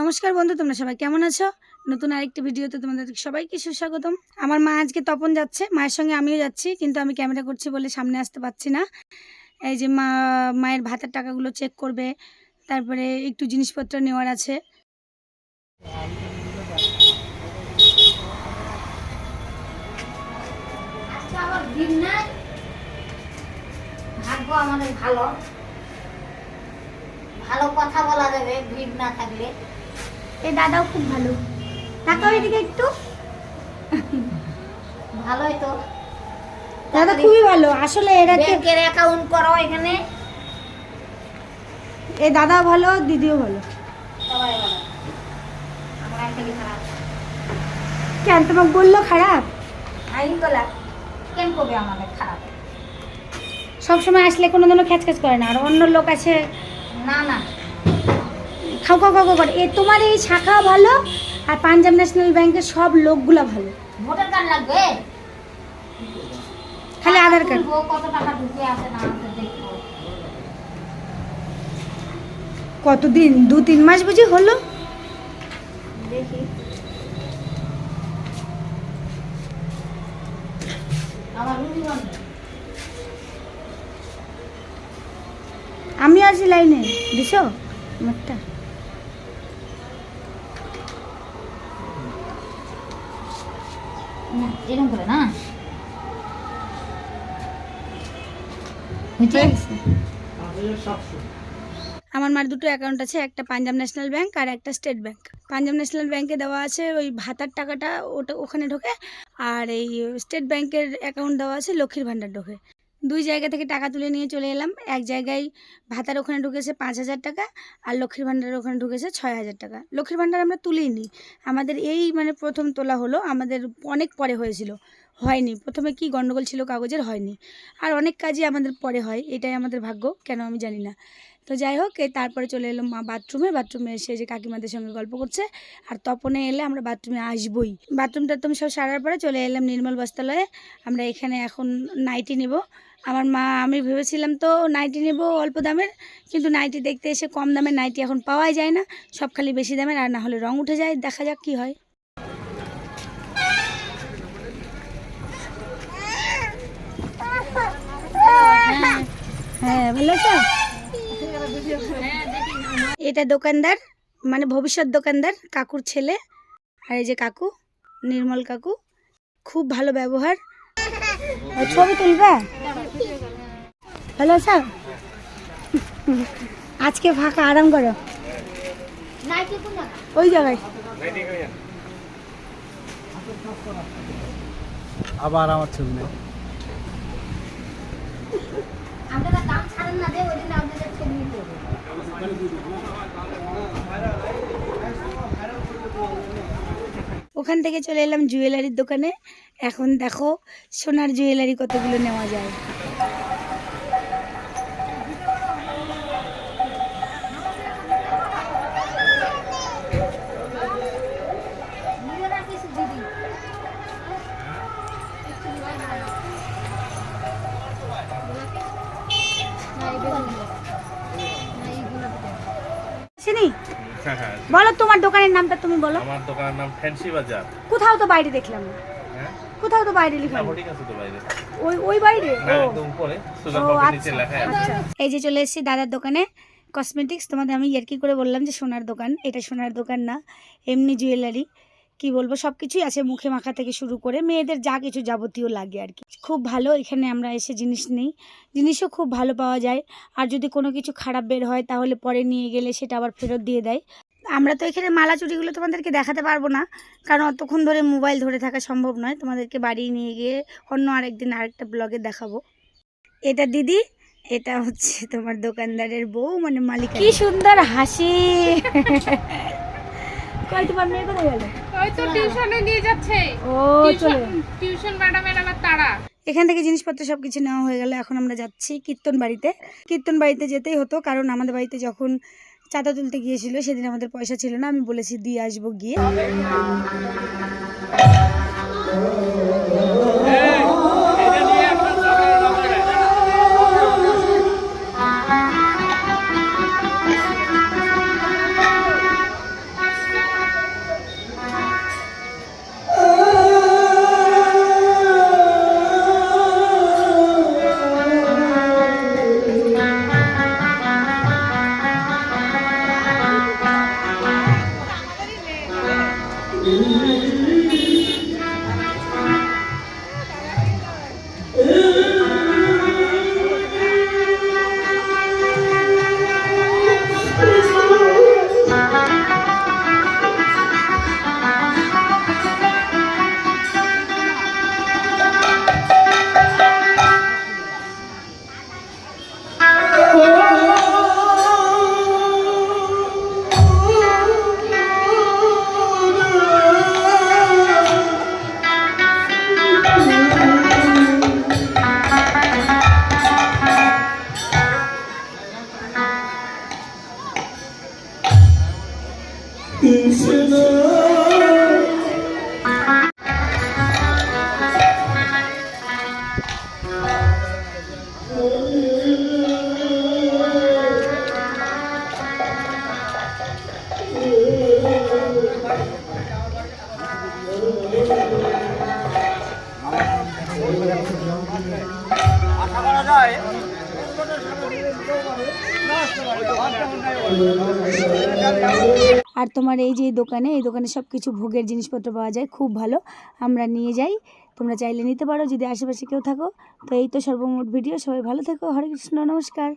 নমস্কার বন্ধু, তোমরা সবাই কেমন আছো? নতুন আরেকটি ভিডিওতে তোমাদের সবাইকে সুস্বাগতম। আমার মা আজকে তপন যাচ্ছে, মায়ের সঙ্গে আমিও যাচ্ছি, কিন্তু আমি ক্যামেরা করছি বলে সামনে আসতে পারছি না। এই যে মা, মায়ের ভাতের টাকাগুলো চেক করবে, তারপরে একটু জিনিসপত্র নেওয়ার আছে। নাই ভাগ্য আমাদের ভালো। ভালো কথা বলা যাবে, ভিড় না থাকলে। এই দাদাও খুব ভালো। তাকাও এদিকে একটু। ভালোই তো। দাদা খুবই ভালো। আসলে এরাকে ব্যাংকের অ্যাকাউন্ট করো এখানে। এ দাদা ভালো দিদিও ভালো। সবাই ভালো। আমরা খারাপ? কেন তোমাকে বলল খারাপ? আইন গলা কেন করবে আমাদের খারাপ? সব সময় আসলে কোনো দিনও খ্যাচখ্যাচ করে না। আর অন্য লোক আছে না না। খাও খাও খাও করে এ তোমার এই শাখা ভালো আর পাঞ্জাব ন্যাশনাল ব্যাংকের সব লোকগুলা ভালো। ভোটার কার্ড লাগবে? খালি আধার কার্ড। কত টাকা ঢুকে আছে না আছে দেখব। কতদিন? দু তিন মাস বুঝি হলো? দেখি। আমি আছি লাইনে। দিছো? আমারটা? না এরকম করে না আমার মার দুটো অ্যাকাউন্ট আছে একটা পাঞ্জাব ন্যাশনাল ব্যাংক আর একটা স্টেট ব্যাংক পাঞ্জাব ন্যাশনাল ব্যাংকে দেওয়া আছে ওই ভাতার টাকাটা ওটা ওখানে ঢোকে আর এই স্টেট ব্যাংকের অ্যাকাউন্ট দেওয়া আছে লক্ষ্মীর ভাণ্ডার ঢোকে। দুই জায়গা থেকে টাকা তুলে নিয়ে চলে এলাম। এক জায়গায় ভাতার ওখানে ঢুকেছে পাঁচ হাজার টাকা আর লক্ষ্মীর ভাণ্ডারের ওখানে ঢুকেছে ছয় হাজার টাকা। লক্ষ্মীর ভাণ্ডার আমরা তুলেই নিই আমাদের এই মানে প্রথম তোলা হলো। আমাদের অনেক পরে হয়েছিল। হয়নি। প্রথমে কি গন্ডগোল ছিল কাগজের? হয়নি। আর অনেক কাজই আমাদের পরে হয়। এটাই আমাদের ভাগ্য। কেন আমি জানি না। তো যাই হোক তারপরে চলে এলাম মা বাথরুমে। বাথরুমে এসে যে কাকিমাদের সঙ্গে গল্প করছে। আর তপনে এলে আমরা বাথরুমে আসবই। বাথরুম টাথরুম সব সারার পরে চলে এলাম নির্মল বস্ত্রালয়ে। আমরা এখানে এখন নাইটি নেব। আমার মা, আমি ভেবেছিলাম তো নাইটি নেব অল্প দামের, কিন্তু নাইটি দেখতে এসে কম দামের নাইটি এখন পাওয়াই যায় না, সব খালি বেশি দামের, আর না হলে রং উঠে যায়, দেখা যাক কি হয়। হ্যাঁ হ্যাঁ ভালো আছো? এটা দোকানদার মানে ভবিষ্যৎ দোকানদার, কাকুর ছেলে, আর এই যে কাকু, নির্মল কাকু, খুব ভালো ব্যবহার। ছবি তুলবা? ভালো আছো আজকে ফাঁকা আরাম করো? ওই জায়গায় আবার আমার ছবি নেই। ওখান থেকে চলে এলাম জুয়েলারির দোকানে এখন দেখো সোনার জুয়েলারি কতগুলো নেওয়া যায় বলো তোমার দোকানের নামটা তুমি বলো। আমার দোকানের নাম ফ্যান্সি বাজার। কোথাও তো বাইরে দেখলাম না। হ্যাঁ? কোথাও তো বাইরে লেখা হোর্ডিং আছে তো বাইরে। ওই ওই বাইরে? ও। একদম উপরে সুগার ও, নিচে আচ্ছা, লেখা আছে। আচ্ছা। এই যে চলে এসেছি দাদার দোকানে কসমেটিক্স তোমাদের আমি ইয়ার্কি করে বললাম যে সোনার দোকান এটা সোনার দোকান না এমনি জুয়েলারি কি বলব সব কিছুই আছে মুখে মাখা থেকে শুরু করে মেয়েদের যা কিছু যাবতীয় লাগে আর কি। খুব ভালো এখানে আমরা এসে জিনিস নেই। জিনিসও খুব ভালো পাওয়া যায়। আর যদি কোনো কিছু খারাপ বের হয় তাহলে পরে নিয়ে গেলে সেটা আবার ফেরত দিয়ে দেয়। আমরা তো এখানে মালা চুরিগুলো তোমাদেরকে দেখাতে পারব না। কারণ অতক্ষণ ধরে মোবাইল ধরে থাকা সম্ভব নয়। তোমাদেরকে বাড়ি নিয়ে গিয়ে অন্য আরেকদিন আরেকটা ব্লগে দেখাবো। এটা দিদি, এটা হচ্ছে তোমার দোকানদারের বউ মানে মালিক কি সুন্দর হাসি। কই, তোমার মেয়ে কোথায় গেল? ওই তো টিউশনে নিয়ে যাচ্ছে। ও চলে। টিউশন ম্যাডামের আবার তারা এখান থেকে জিনিসপত্র সব কিছু নেওয়া হয়ে গেলে এখন আমরা যাচ্ছি কীর্তন বাড়িতে কীর্তন বাড়িতে যেতেই হতো কারণ আমাদের বাড়িতে যখন চাঁদা তুলতে গিয়েছিল সেদিন আমাদের পয়সা ছিল না আমি বলেছি দিয়ে আসব গিয়ে। আর তোমার এই যে দোকানে, এই দোকানে সব কিছু ভোগের জিনিসপত্র পাওয়া যায়, খুব ভালো। আমরা নিয়ে যাই, তোমরা চাইলে নিতে পারো, যদি আশেপাশে কেউ থাকো। তো এই তো সর্বমোট ভিডিও সবাই ভালো থেকো, হরে কৃষ্ণ, নমস্কার।